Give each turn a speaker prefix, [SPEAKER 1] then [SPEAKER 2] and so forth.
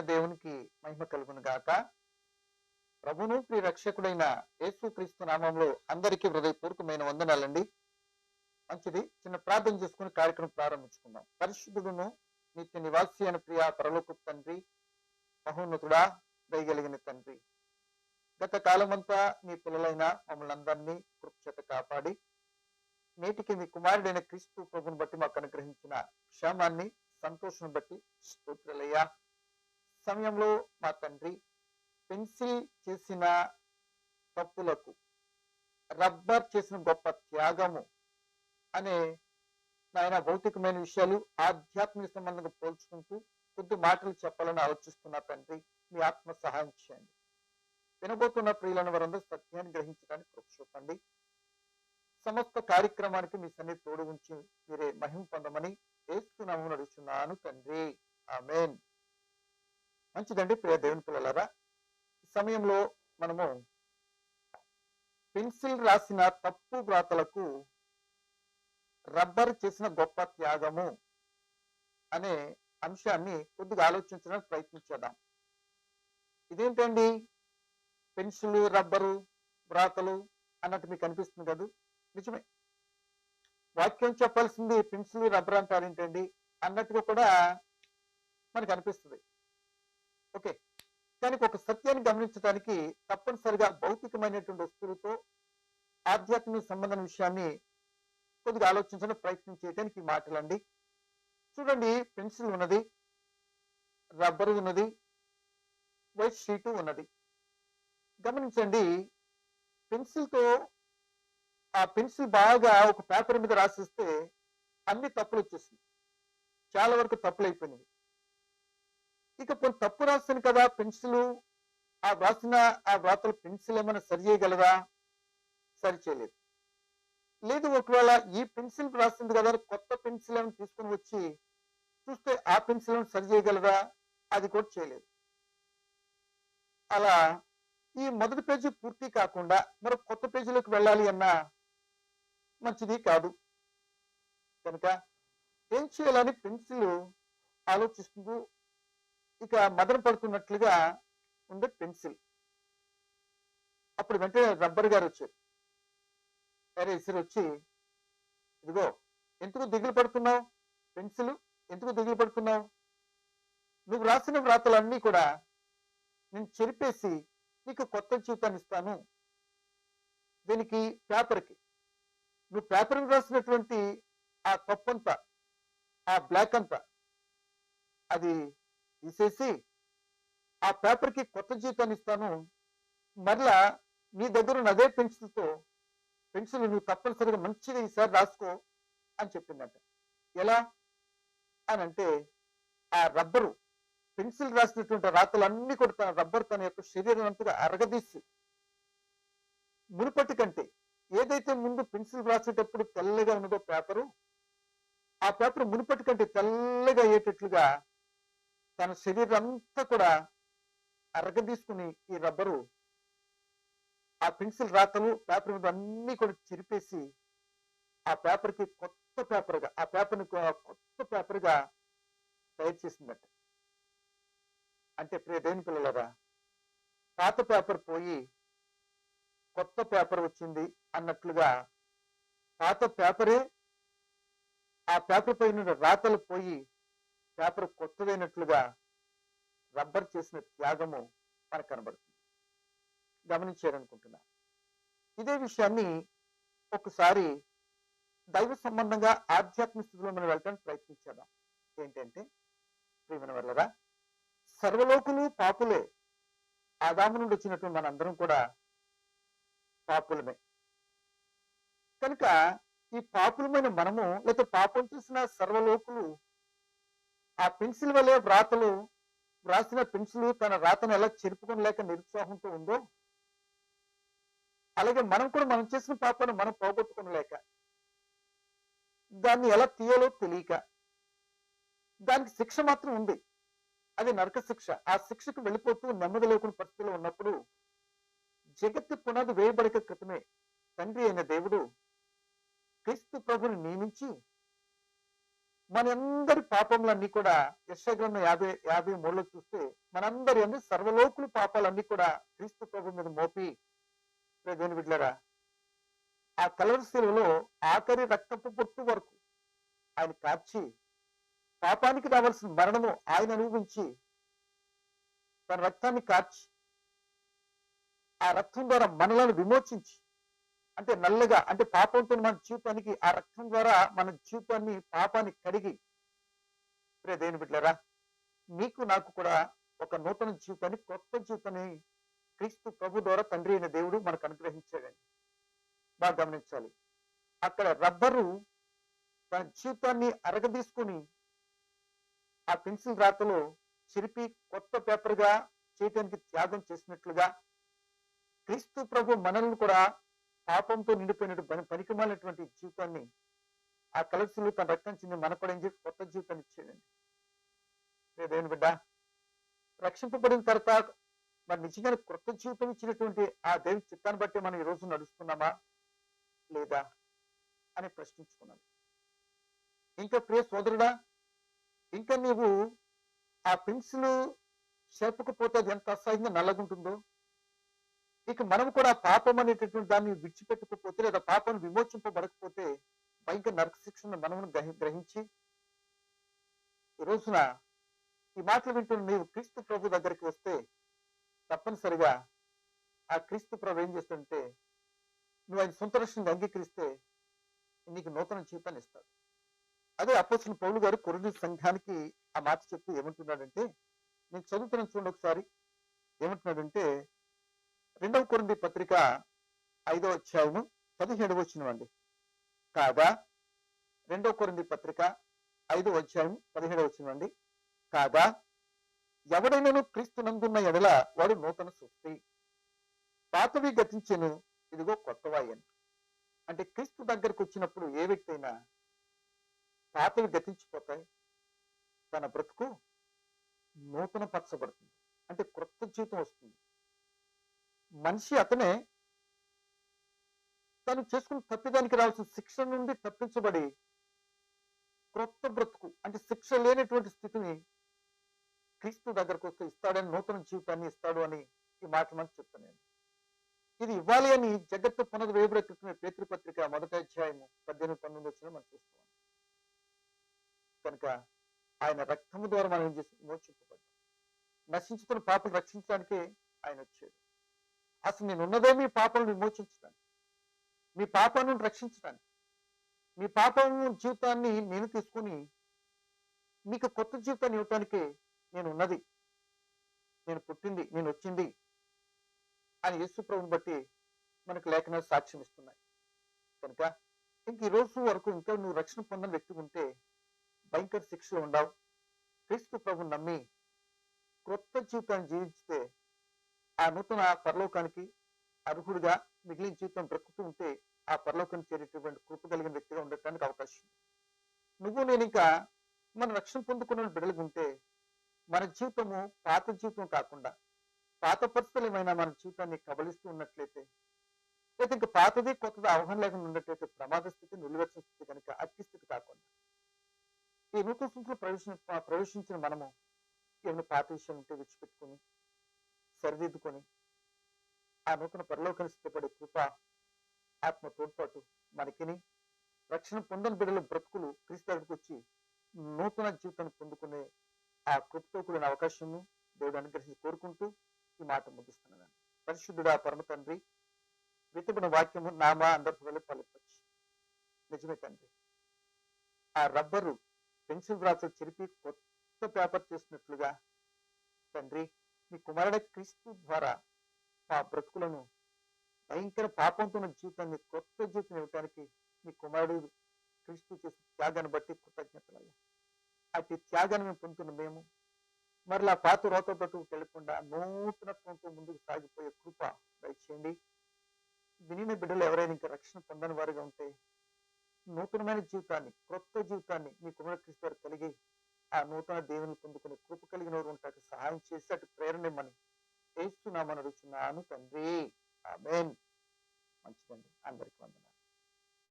[SPEAKER 1] దేవునికి మహిమ కలుగును గాక. ప్రభును ప్రియ రక్షకుడైన యేసు క్రీస్తు నామంలో అందరికీ హృదయపూర్వకమైన వందనాలండి. మంచిది. చిన్న ప్రార్థన చేసుకుని కార్యక్రమం ప్రారంభించుకుందాం. పరిశుద్ధుడును నిత్య నివాసి అయిన ప్రియ పరలోకు తండ్రి మహోన్నతుడా దయగలిగిన తండ్రి. గత కాలమంతా మీ పిల్లలైన మమ్మల్ని అందరినీ కృపచేత కాపాడి నేటికి మీ కుమారుడైన క్రీస్తు ప్రభుని బట్టి మాకు అనుగ్రహించిన క్షేమాన్ని సంతోషం బట్టి స్తోత్రులయ్యా. సమయంలో మా తండ్రి పెన్సిల్ చేసిన తప్పులకు రబ్బర్ చేసిన గొప్ప త్యాగము అనే నాయన భౌతికమైన విషయాలు ఆధ్యాత్మిక సంబంధంగా పోల్చుకుంటూ కొద్ది మాటలు చెప్పాలని ఆలోచిస్తున్న తండ్రి మీ ఆత్మ సహాయం చేయండి. వినబోతున్న ప్రియులను వారందరూ సత్యాన్ని గ్రహించడానికి కృప చూపండి. సమస్త కార్యక్రమానికి మీ సన్ని తోడు ఉంచి మీరే మహిమ పొందమని వేస్తున్నాము నడుచున్నాను తండ్రి. ఆమెన్. మంచిదండి ప్రియ దేవుని పిల్లలారా. సమయంలో మనము పెన్సిల్ రాసిన తప్పు వ్రాతలకు రబ్బర్ చేసిన గొప్ప త్యాగము అనే అంశాన్ని కొద్దిగా ఆలోచించడానికి ప్రయత్నించేద్దాం. ఇదేంటండి? పెన్సిల్ రబ్బరు వ్రాతలు అన్నట్టు మీకు అనిపిస్తుంది కదా? నిజమే. వాక్యం చెప్పాల్సింది పెన్సిల్ రబ్బర్ అంటారు ఏంటండి? అన్నట్టుగా కూడా మనకు అనిపిస్తుంది. ఓకే. కానీ ఒక సత్యాన్ని గమనించడానికి తప్పనిసరిగా భౌతికమైనటువంటి వస్తువులతో ఆధ్యాత్మిక సంబంధం విషయాన్ని కొద్దిగా ఆలోచించడం ప్రయత్నం చేయడానికి మాటలండి. చూడండి పెన్సిల్ ఉన్నది రబ్బర్ ఉన్నది వైట్ షీటు ఉన్నది. గమనించండి పెన్సిల్తో ఆ పెన్సిల్ బాగా ఒక పేపర్ మీద రాసిస్తే అన్ని తప్పులు వచ్చేసింది చాలా వరకు తప్పులు అయిపోయినాయి. ఇక కొన్ని తప్పు రాస్తాను కదా పెన్సిల్ ఆ వ్రాసిన ఆ వ్రాతలు పెన్సిల్ ఏమైనా సరి చేయగలదా సరి చేయలేదు. లేదు ఒకవేళ ఈ పెన్సిల్ రాసింది కదా కొత్త పెన్సిల్ ఏమైనా తీసుకుని వచ్చి చూస్తే ఆ పెన్సిల్ సరి చేయగలదా అది కూడా చేయలేదు. అలా ఈ మొదటి పేజీ పూర్తి కాకుండా మరి కొత్త పేజీలోకి వెళ్ళాలి అన్నా మంచిది కాదు. కనుక ఏం చేయాలని పెన్సిల్ ఆలోచిస్తూ ఇక మదన పడుతున్నట్లుగా ఉండే పెన్సిల్. అప్పుడు వెంటనే రబ్బర్ గారు వచ్చారు. అరే ఇసురు వచ్చి ఇదిగో ఎందుకు దిగులు పడుతున్నావు? పెన్సిల్ ఎందుకు దిగులు పడుతున్నావు? నువ్వు రాసిన వ్రాతలన్నీ కూడా నేను చెరిపేసి నీకు కొత్త జీవితాన్ని ఇస్తాను. దీనికి పేపర్కి. నువ్వు పేపర్ రాసినటువంటి ఆ తప్పంతా ఆ బ్లాక్ అంతా అది తీసేసి ఆ పేపర్కి కొత్త జీతాన్ని ఇస్తాను. మరలా నీ దగ్గర ఉన్న అదే పెన్సిల్తో పెన్సిల్ నువ్వు తప్పనిసరిగా మంచిగా ఈసారి రాసుకో అని చెప్పిందంట. ఎలా? అని అంటే ఆ రబ్బరు పెన్సిల్ రాసినటువంటి రాతలన్నీ కూడా తన రబ్బర్ తన యొక్క శరీరం అంతగా అరగదీసి మునుపటి కంటే ఏదైతే ముందు పెన్సిల్ రాసేటప్పుడు తెల్లగా ఉన్నదో పేపరు ఆ పేపర్ మునుపటి కంటే తెల్లగా అయ్యేటట్లుగా తన శరీరం అంతా కూడా అరగదీసుకుని ఈ రబ్బరు ఆ పెన్సిల్ రాతలు పేపర్ మీద అన్ని కూడా చిరిపేసి ఆ పేపర్కి కొత్త పేపర్గా ఆ పేపర్ని కొత్త పేపర్గా తయారు చేసిందట. అంటే ప్రియ దేని పిల్లలరా పాత పేపర్ పోయి కొత్త పేపర్ వచ్చింది అన్నట్లుగా పాత పేపరే ఆ పేపర్ పైన రాతలు పోయి పేపర్ కొత్తదైనట్లుగా రబ్బర్ చేసిన త్యాగము మనకు కనబడుతుంది. గమనించారనుకుంటున్నా ఇదే విషయాన్ని ఒకసారి దైవ సంబంధంగా ఆధ్యాత్మిక స్థితిలో మనం వెళ్ళడానికి ప్రయత్నించేద్దాం ఏంటంటే ప్రియమైన వల్లరా సర్వలోకులు పాపులే. ఆదాము నుండి వచ్చినటువంటి మనందరం కూడా పాపులమే. కనుక ఈ పాపులమైన మనము లేకపోతే పాపం చేసిన సర్వలోకులు ఆ పెన్సిల్ వలె వ్రాతలు వ్రాసిన పెన్సిల్ తన రాతను ఎలా చెరుపుకొని లేక నిరుత్సాహంతో ఉందో అలాగే మనం కూడా మనం చేసిన పాపాన్ని మనం పోగొట్టుకోలేక దాన్ని ఎలా తీయాలో తెలియక దానికి శిక్ష మాత్రం ఉంది. అది నరక శిక్ష. ఆ శిక్షకు వెళ్ళిపోతూ నెమ్మది లేకుని పరిస్థితిలో ఉన్నప్పుడు జగత్తు పునాది వేయబడక క్రితమే తండ్రి అయిన దేవుడు క్రీస్తు ప్రభుని నియమించి మనందరి పాపములన్నీ కూడా యశగ్రంథం యాభై యాభై మూడులో చూస్తే మనందరి అన్ని సర్వలోకులు పాపాలన్నీ కూడా క్రీస్తు ప్రభు మీద మోపి. దేని దేవుని ఆ కలవరశీలలో ఆఖరి రక్తపు పొట్టు వరకు ఆయన కార్చి పాపానికి రావాల్సిన మరణము ఆయన అనుభవించి తన రక్తాన్ని కార్చి ఆ రక్తం ద్వారా మనలను విమోచించి అంటే నల్లగా అంటే పాపంతో మన జీవితానికి ఆ రక్తం ద్వారా మన జీవితాన్ని పాపాన్ని కడిగి ప్రియ దేవుని బిడ్డలారా మీకు నాకు కూడా ఒక నూతన జీవితాన్ని కొత్త జీవితాన్ని క్రీస్తు ప్రభు ద్వారా తండ్రి అయిన దేవుడు మనకు అనుగ్రహించాడని బాగా గమనించాలి. అక్కడ రబ్బరు తన జీవితాన్ని అరగదీసుకుని ఆ పెన్సిల్ రాతలో చిరిపి కొత్త పేపర్గా చేయటానికి త్యాగం చేసినట్లుగా క్రీస్తు ప్రభు మనల్ని కూడా పాపంతో నిండిపోయినట్టు పని పనికిమాలినటువంటి జీవితాన్ని ఆ కలర్సులు తన రక్తం చెంది మనపడని చెప్పి కొత్త జీవితాన్ని ఇచ్చేయండి. లేదేమి బిడ్డ రక్షింపబడిన తర్వాత మరి నిజంగా కొత్త జీవితం ఇచ్చినటువంటి ఆ దేవుని చిత్తాన్ని బట్టి మనం ఈ రోజు నడుస్తున్నామా? లేదా? అని ప్రశ్నించుకున్నాను. ఇంకా ప్రియ సోదరుడా ఇంకా నీవు ఆ పెన్సిల్ చేపకపోతే అది ఎంత అసహ్యంగా నల్లగుంటుందో? ఇక మనం కూడా పాపం అనేటటువంటి దాన్ని విడిచిపెట్టకపోతే లేదా పాపం విమోచింపబడకపోతే భయంకర నరక శిక్షను మనము గ్రహించి ఈ రోజున ఈ మాటలు వింటున్న మీరు క్రీస్తు ప్రభు దగ్గరికి వస్తే తప్పనిసరిగా ఆ క్రీస్తు ప్రభు ఏం చేస్తుంటే నువ్వు ఆయన సొంత రక్షణ అంగీకరిస్తే నీకు నూతన జీవితాన్ని ఇస్తాడు. అదే అప్పచ్చిన పౌలు గారు కొరింది సంఘానికి ఆ మాట చెప్తూ ఏమంటున్నాడంటే నేను చదువుతున్నాను చూడండి ఒకసారి. ఏమంటున్నాడంటే రెండవ కొరింది పత్రిక ఐదవ అధ్యాయము పదిహేడు వచ్చినవండి కాగా రెండవ కొరింది పత్రిక ఐదో అధ్యాయం పదిహేడు వచ్చినవండి కాగా ఎవడైనాను క్రీస్తు నందున్న ఎడల వాడు నూతన సృష్టి. పాతవి గతించెను ఇదిగో కొత్తవాయని అంటే క్రీస్తు దగ్గరకు వచ్చినప్పుడు ఏ వ్యక్తి అయినా పాతవి గతించిపోతాయి. తన బ్రతుకు నూతన పరచబడుతుంది. అంటే క్రొత్త జీవితం వస్తుంది. మనిషి అతనే తను చేసుకున్న తప్పిదానికి రావాల్సిన శిక్ష నుండి తప్పించబడి క్రొత్త బ్రతుకు అంటే శిక్ష లేనటువంటి స్థితిని క్రీస్తు దగ్గరకు వస్తే ఇస్తాడని నూతన జీవితాన్ని ఇస్తాడు అని ఈ మాట మనకు చెప్తాను ఇది ఇవ్వాలి అని జగత్తు పునరు వేయబడుతున్న పేతృపత్రిక మొదటి అధ్యాయము పద్దెనిమిది పంతొమ్మిది వచ్చిన మనం చూస్తాం. కనుక ఆయన రక్తము ద్వారా మనం ఏం చేసి మోచింపబడ్డాం నశించుతున్న పాపను రక్షించడానికి ఆయన వచ్చాడు. అసలు నేను ఉన్నదే మీ పాపను విమోచించడానికి మీ పాపాలను రక్షించడానికి మీ పాపం జీవితాన్ని నేను తీసుకుని మీకు కొత్త జీవితాన్ని ఇవ్వటానికి నేను ఉన్నది. నేను పుట్టింది నేను వచ్చింది అని యేసు ప్రభుని బట్టి మనకు లేఖనాలు సాక్ష్యం ఇస్తున్నాయి. కనుక ఇంక ఈ రోజు వరకు ఇంకా నువ్వు రక్షణ పొందిన వ్యక్తి ఉంటే భయంకర శిక్షలు ఉండవు. క్రీస్తు ప్రభు నమ్మి క్రొత్త జీవితాన్ని జీవించితే ఆ నూతన పరలోకానికి అర్హుడిగా మిగిలిన జీవితం బ్రతుకుతూ ఉంటే ఆ పరలోకాన్ని చేరేటటువంటి కృప కలిగిన వ్యక్తిగా ఉండటానికి అవకాశం నువ్వు నేను ఇంకా మన రక్షణ పొందుకున్న బిడ్డలు ఉంటే మన జీవితము పాత జీవితం కాకుండా పాత పరిస్థితులు ఏమైనా మన జీవితాన్ని కబలిస్తూ ఉన్నట్లయితే లేదా ఇంకా పాతది కొత్తది అవగాహన లేకుండా ఉన్నట్లయితే ప్రమాద స్థితి నిలువెచ్చ స్థితి కనుక అట్టి స్థితి కాకుండా ఈ నూతన స్థితిలో ప్రవేశ ప్రవేశించిన మనము ఏమైనా పాత విషయం ఉంటే విడిచిపెట్టుకుని సరిదిద్దుకొని ఆ నూతన పరలోకాన్ని సిద్ధపడే కృప ఆత్మ తోడ్పాటు మనకిని. రక్షణ పొందని బిడ్డల బ్రతుకులు క్రీస్తు వచ్చి నూతన జీవితాన్ని పొందుకునే ఆ కృపతో కూడిన అవకాశము దేవుడు అనుగ్రహించి కోరుకుంటూ ఈ మాట ముగిస్తున్నాను. పరిశుద్ధుడా పరమ తండ్రి విత్తబడిన వాక్యము నామా అందరికీ వెళ్ళి పలిపచ్చు నిజమే తండ్రి ఆ రబ్బరు పెన్సిల్ రాతలు చెరిపి కొత్త పేపర్ చేసినట్లుగా తండ్రి మీ కుమారుడ క్రీస్తు ద్వారా మా బ్రతుకులను భయంకర పాపంతో జీవితాన్ని కొత్త జీవితం ఇవ్వడానికి మీ కుమారుడు క్రీస్తు చేసిన త్యాగాన్ని బట్టి కృతజ్ఞతలయ్యా. అతి త్యాగాన్ని మేము పొందుతున్న మేము మరలా పాత రోత బ్రతుకు తెలియకుండా నూతనత్వంతో ముందుకు సాగిపోయే కృప దయచేయండి. వినిన బిడ్డలు ఎవరైనా ఇంకా రక్షణ పొందని వారిగా ఉంటే నూతనమైన జీవితాన్ని క్రొత్త జీవితాన్ని మీ కుమారుడు క్రీస్తు వారు కలిగి ఆ నూతన దేవుని పొందుకునే కృప కలిగిన వారు ఉంటాకి సహాయం చేసి అటు ప్రేరణ ఇమ్మని వేస్తున్నామని అడుగుతున్నాను తండ్రి. ఆమెన్. మంచిదండి. అందరికి వందనాలు.